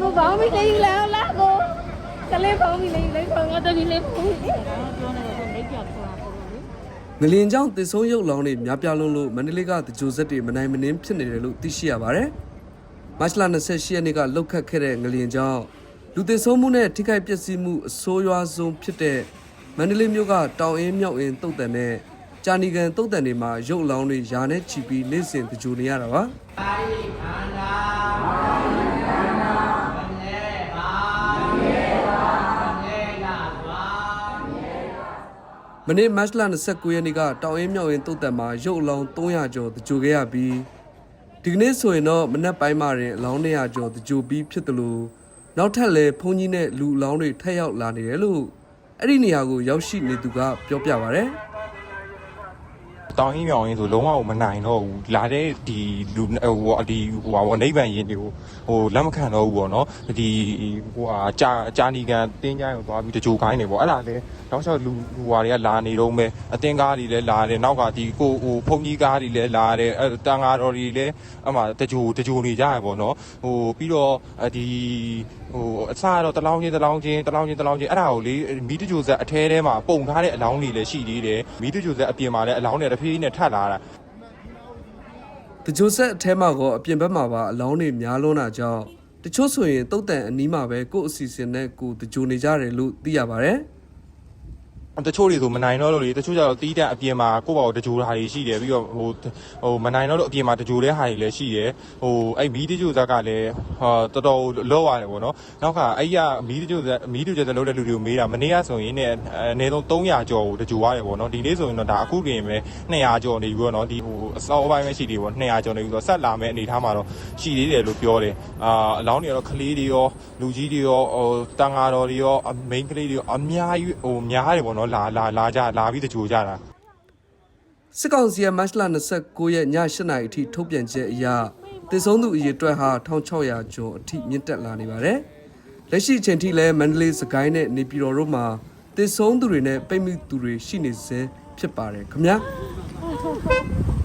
ကိုဘောင်းပြီးလေးလဲလာကိုကလေးဘောင်းပြီးလေးလေးခေါငါတမီလေးဘူးငလင်ကြောင့်တည်ဆုံးရုပ်လောင်းတွေများပြားလုံးလို့မန္တလေးကတကြိုဆက်တွေမနိုင်မနှင်းဖြစ်နေတယ်လို့သိရှိရပါတယ်။မတ်လ28ရက်နေ့ကလှုပ်ခတ်ခဲ့တဲ့ငလင်ကြောင့်လူတည်ဆုံးမှုနဲ့ထိခိုက်ပျက်စီးမှုအဆိုးရွားဆုံးဖြစ်တဲ့မန္တလေးမြို့ကတောင်အင်းမြောက်အင်းတုတ်တန်နဲ့ကြာနီကန်တုတ်တန်တွေမှာရုပ်လောင်းတွေယာနဲ့ချီပြီးနေ့စဉ်တကြိုနေရတာပါ။ မနေ့မတ်လ29ရက်နေ့ကတောင်အင်းမြောက်အင်းတုတ်တန်မှာရုပ်အလောင်း300ကျော်တကြိုခဲ့ရပြီးဒီကနေ့ဆိုရင်တော့မနက်ပိုင်းမှာရင်အလောင်း200ကျော်တကြိုပြီးဖြစ်တယ်လို့နောက်ထပ်လည်းဘုန်းကြီးနဲ့လူအလောင်းတွေထပ်ရောက်လာနေတယ်လို့အဲ့ဒီနေရာကိုရောက်ရှိနေသူကပြောပြပါဗျာ တောင်းရင်းမြောင်ရင်းဆိုလုံးဝမနိုင်တော့ဘူးလာတဲ့ဒီလူဟိုဒီဟိုဟာနိဗ္ဗာန်ရင်တွေကိုဟိုလက်မခံတော့ဘူးပေါ့နော်ဒီဟိုဟာကြာကြာနီကန်တင်းကြိုင်းကိုသွားပြီးတကြိုခိုင်းနေပေါ့အဲ့ဒါလေတောက်လျှောက်လူလူဟာတွေကလာနေတော့မဲအတင်းကားတွေလည်းလာတယ်နောက်ကဒီကိုဟိုဖုန်ကြီးကားတွေလည်းလာတယ်အဲတန်ဃာတော်တွေလည်းအမှတကြိုတကြိုနေကြရပေါ့နော်ဟိုပြီးတော့ဒီဟိုအစတော့တလောင်းချင်းတလောင်းချင်းတလောင်းချင်းတလောင်းချင်းအဲ့ဒါကိုလေမီးတကြိုဆက်အထဲထဲမှာပုံထားတဲ့အလောင်းတွေလည်းရှိသေးတယ်မီးတကြိုဆက်အပြင်မှာလည်းအလောင်းတွေတစ်ဖြည်းဖြည်းနဲ့ထပ်လာတာတကြိုဆက်အထဲမှာကောအပြင်ဘက်မှာပါအလောင်းတွေများလွန်းတာကြောင့်တချို့ဆိုရင်တုတ်တန်အနီးမှာပဲကိုယ့်အစီအစဉ်နဲ့ကိုယ်တကြိုနေကြတယ်လို့သိရပါတယ်။ တချို့တွေဆိုမနိုင်တော့လို့လေတချို့ကျတော့တီးတန့်အပြင်မှာကိုယ့်ဘာကိုတကြိုတာတွေရှိတယ်ပြီးတော့ဟိုဟိုမနိုင်တော့လို့အပြင်မှာတကြိုတဲ့ဟာတွေလည်းရှိတယ်ဟိုအဲ့မီးတကြိုဇက်ကလည်းဟာတော်တော်လောရတယ်ပေါ့နော်နောက်ကအဲ့ရမီးတကြိုဇက်မီးတကြိုဇက်လုံးတဲ့လူတွေကိုမေးတာမနေ့ကဆိုရင်ねအနည်းဆုံး300ကျော်ကိုတကြိုရတယ်ပေါ့နော်ဒီနေ့ဆိုရင်တော့ဒါအခုပြင်ပဲ200ကျော်နေပြီပေါ့နော်ဒီဟိုအစောပိုင်းပဲရှိသေးပေါ့200ကျော်နေပြီဆိုတော့ဆက်လာမယ့်အနေထားမှာတော့ရှိသေးတယ်လို့ပြောတယ်အာအလောင်းတွေကတော့ကလေးတွေရောလူကြီးတွေရောဟိုတန်ဃာတော်တွေရောမိန်းကလေးတွေရောအများကြီးဟိုများတယ်ပေါ့နော်လာလာလာကြလာပြီးတကြိုကြတာစစ်ကောင်စီရဲ့မတ်လ29ရက်ည8နာရီအထိထုတ်ပြန်ချက်အရတည်ဆုံးသူအရေအတွက်ဟာ1600ကျော်အထိမြင့်တက်လာနေပါတယ်။လက်ရှိအချိန်ထိလည်းမန္တလေးစကိုင်းနဲ့နေပြည်တော်တို့မှာတည်ဆုံးသူတွေနဲ့ပိတ်မိသူတွေရှိနေစေဖြစ်ပါတယ်ခင်ဗျာ။